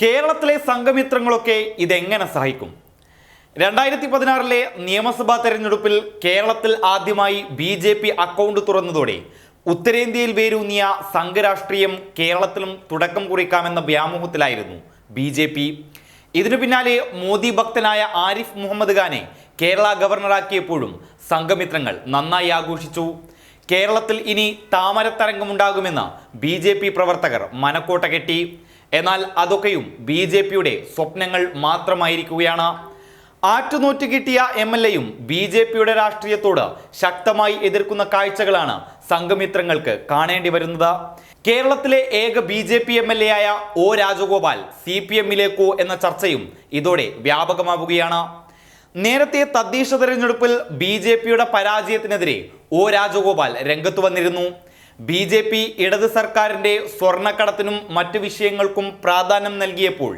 കേരളത്തിലെ സംഘമിത്രങ്ങളൊക്കെ ഇതെങ്ങനെ സഹായിക്കും? രണ്ടായിരത്തി പതിനാറിലെ നിയമസഭാ തെരഞ്ഞെടുപ്പിൽ കേരളത്തിൽ ആദ്യമായി ബി ജെ പി അക്കൗണ്ട് തുറന്നതോടെ ഉത്തരേന്ത്യയിൽ വേരൂന്നിയ സംഘരാഷ്ട്രീയം കേരളത്തിലും തുടക്കം കുറിക്കാമെന്ന വ്യാമോഹത്തിലായിരുന്നു ബി ജെ പി. ഇതിനു പിന്നാലെ മോദി ഭക്തനായ ആരിഫ് മുഹമ്മദ് ഖാനെ കേരള ഗവർണറാക്കിയപ്പോഴും സംഘമിത്രങ്ങൾ നന്നായി ആഘോഷിച്ചു. കേരളത്തിൽ ഇനി താമരത്തരംഗമുണ്ടാകുമെന്ന് ബി ജെ പി പ്രവർത്തകർ മനക്കോട്ട കെട്ടി. എന്നാൽ അതൊക്കെയും ബി ജെ പിയുടെ സ്വപ്നങ്ങൾ മാത്രമായിരിക്കുകയാണ്. ആറ്റുനോറ്റ് കിട്ടിയ എം എൽ എയും ബി ജെ പിയുടെ രാഷ്ട്രീയത്തോട് ശക്തമായി എതിർക്കുന്ന കാഴ്ചകളാണ് സംഘമിത്രങ്ങൾക്ക് കാണേണ്ടി വരുന്നത്. കേരളത്തിലെ ഏക B J P M L A ആയ ഒ രാജഗോപാൽ സി പി എമ്മിലേക്കോ എന്ന ചർച്ചയും ഇതോടെ വ്യാപകമാവുകയാണ്. നേരത്തെ തദ്ദേശ തെരഞ്ഞെടുപ്പിൽ ബി ജെ പിയുടെ പരാജയത്തിനെതിരെ ഒ രാജഗോപാൽ രംഗത്തു വന്നിരുന്നു. ബി ജെ പി ഇടത് സർക്കാരിന്റെ സ്വർണക്കടത്തിനും മറ്റു വിഷയങ്ങൾക്കും പ്രാധാന്യം നൽകിയപ്പോൾ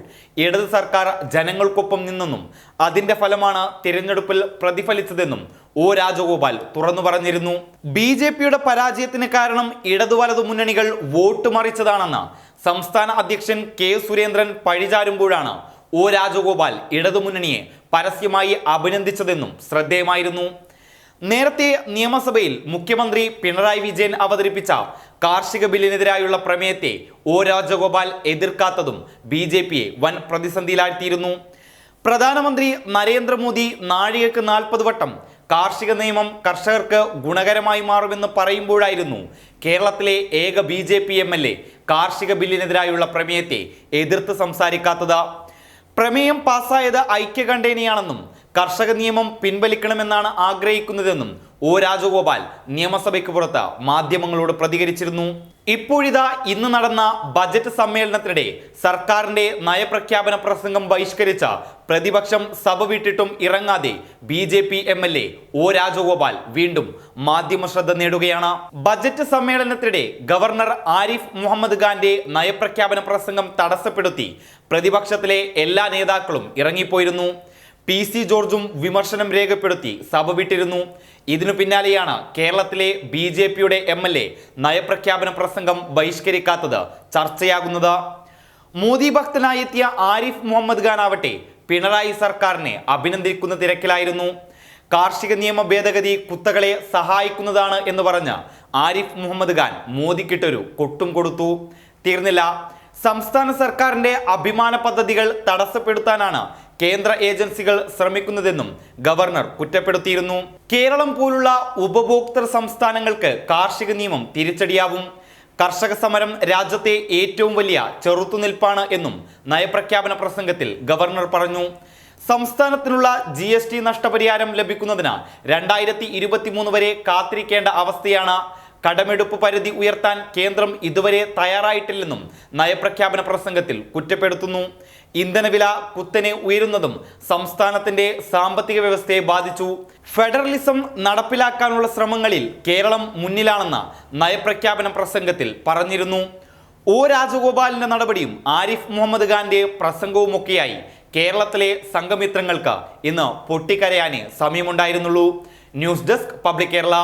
ഇടത് സർക്കാർ ജനങ്ങൾക്കൊപ്പം നിന്നെന്നും അതിന്റെ ഫലമാണ് തിരഞ്ഞെടുപ്പിൽ പ്രതിഫലിച്ചതെന്നും ഒ രാജഗോപാൽ തുറന്നു പറഞ്ഞിരുന്നു. ബി ജെ പിയുടെ പരാജയത്തിന് കാരണം ഇടതു വലതു മുന്നണികൾ വോട്ട് മറിച്ചതാണെന്ന് സംസ്ഥാന അധ്യക്ഷൻ കെ സുരേന്ദ്രൻ പഴിചാരുമ്പോഴാണ് ഒ രാജഗോപാൽ ഇടതുമുന്നണിയെ പരസ്യമായി അഭിനന്ദിച്ചതെന്നും ശ്രദ്ധേയമായിരുന്നു. നേരത്തെ നിയമസഭയിൽ മുഖ്യമന്ത്രി പിണറായി വിജയൻ അവതരിപ്പിച്ച കാർഷിക ബില്ലിനെതിരായുള്ള പ്രമേയത്തെ ഒ രാജഗോപാൽ എതിർക്കാത്തതും ബി ജെ പിയെ വൻ പ്രതിസന്ധിയിലാഴ്ത്തിയിരുന്നു. പ്രധാനമന്ത്രി നരേന്ദ്രമോദി നാഴികക്ക് നാൽപ്പത് വട്ടം കാർഷിക നിയമം കർഷകർക്ക് ഗുണകരമായി മാറുമെന്ന് പറയുമ്പോഴായിരുന്നു കേരളത്തിലെ ഏക B J P M L A കാർഷിക ബില്ലിനെതിരായുള്ള പ്രമേയത്തെ എതിർത്ത് സംസാരിക്കാത്തത്. പ്രമേയം പാസ്സായത് ഐക്യകണ്ഠേനയാണെന്നും കർഷക നിയമം പിൻവലിക്കണമെന്നാണ് ആഗ്രഹിക്കുന്നതെന്നും ഒ രാജഗോപാൽ നിയമസഭയ്ക്ക് പുറത്ത് മാധ്യമങ്ങളോട് പ്രതികരിച്ചിരുന്നു. ഇപ്പോഴിതാ ഇന്ന് നടന്ന ബജറ്റ് സമ്മേളനത്തിനിടെ സർക്കാരിന്റെ നയപ്രഖ്യാപന പ്രസംഗം ബഹിഷ്കരിച്ച പ്രതിപക്ഷം സഭ വിട്ടിട്ടും ഇറങ്ങാതെ B J P M L A O Rajagopal വീണ്ടും മാധ്യമ ശ്രദ്ധ നേടുകയാണ്. ബജറ്റ് സമ്മേളനത്തിനിടെ ഗവർണർ ആരിഫ് മുഹമ്മദ് ഖാന്റെ നയപ്രഖ്യാപന പ്രസംഗം തടസ്സപ്പെടുത്തി പ്രതിപക്ഷത്തിലെ എല്ലാ നേതാക്കളും ഇറങ്ങിപ്പോയിരുന്നു. പി സി ജോർജും വിമർശനം രേഖപ്പെടുത്തി സഭ വിട്ടിരുന്നു. ഇതിനു പിന്നാലെയാണ് കേരളത്തിലെ ബി ജെ പിയുടെ എം എൽ എ നയപ്രഖ്യാപന പ്രസംഗം ബഹിഷ്കരിക്കാത്തത് ചർച്ചയാകുന്നത്. മോദി ഭക്തനായെത്തിയ ആരിഫ് മുഹമ്മദ് ഖാൻ ആവട്ടെ പിണറായി സർക്കാരിനെ അഭിനന്ദിക്കുന്ന തിരക്കിലായിരുന്നു. കാർഷിക നിയമ ഭേദഗതി കുത്തകളെ സഹായിക്കുന്നതാണ് എന്ന് പറഞ്ഞ് ആരിഫ് മുഹമ്മദ് ഖാൻ മോദിക്കിട്ടൊരു കൊട്ടും കൊടുത്തു. തീർന്നില്ല. സംസ്ഥാന സർക്കാരിന്റെ അഭിമാന പദ്ധതികൾ തടസ്സപ്പെടുത്താനാണ് കേന്ദ്ര ഏജൻസികൾ ശ്രമിക്കുന്നതെന്നും ഗവർണർ കുറ്റപ്പെടുത്തിയിരുന്നു. കേരളം പോലുള്ള ഉപഭോക്തൃ സംസ്ഥാനങ്ങൾക്ക് കാർഷിക നിയമം തിരിച്ചടിയാവും. കർഷക സമരം രാജ്യത്തെ ഏറ്റവും വലിയ ചെറുത്തുനിൽപ്പാണ് എന്നും നയപ്രഖ്യാപന പ്രസംഗത്തിൽ ഗവർണർ പറഞ്ഞു. സംസ്ഥാനത്തിനുള്ള ജി എസ് ടി നഷ്ടപരിഹാരം ലഭിക്കുന്നതിന് രണ്ടായിരത്തി ഇരുപത്തിമൂന്ന് വരെ കാത്തിരിക്കേണ്ട അവസ്ഥയാണ് കടമെടുപ്പ് പരിധി ഉയർത്താൻ കേന്ദ്രം ഇതുവരെ തയ്യാറായിട്ടില്ലെന്നും നയപ്രഖ്യാപന പ്രസംഗത്തിൽ കുറ്റപ്പെടുത്തുന്നു. ഇന്ധനവില കുത്തനെ ഉയരുന്നതും സംസ്ഥാനത്തിന്റെ സാമ്പത്തിക വ്യവസ്ഥയെ ബാധിച്ചു. ഫെഡറലിസം നടപ്പിലാക്കാനുള്ള ശ്രമങ്ങളിൽ കേരളം മുന്നിലാണെന്ന നയപ്രഖ്യാപന പ്രസംഗത്തിൽ പറഞ്ഞിരുന്നു. ഒ രാജഗോപാലിന്റെ നടപടിയും ആരിഫ് മുഹമ്മദ് ഖാന്റെ പ്രസംഗവുമൊക്കെയായി കേരളത്തിലെ സംഘമിത്രങ്ങൾക്ക് ഇന്ന് പൊട്ടിക്കരയാനേ സമയമുണ്ടായിരുന്നുള്ളൂ. News desk public Kerala.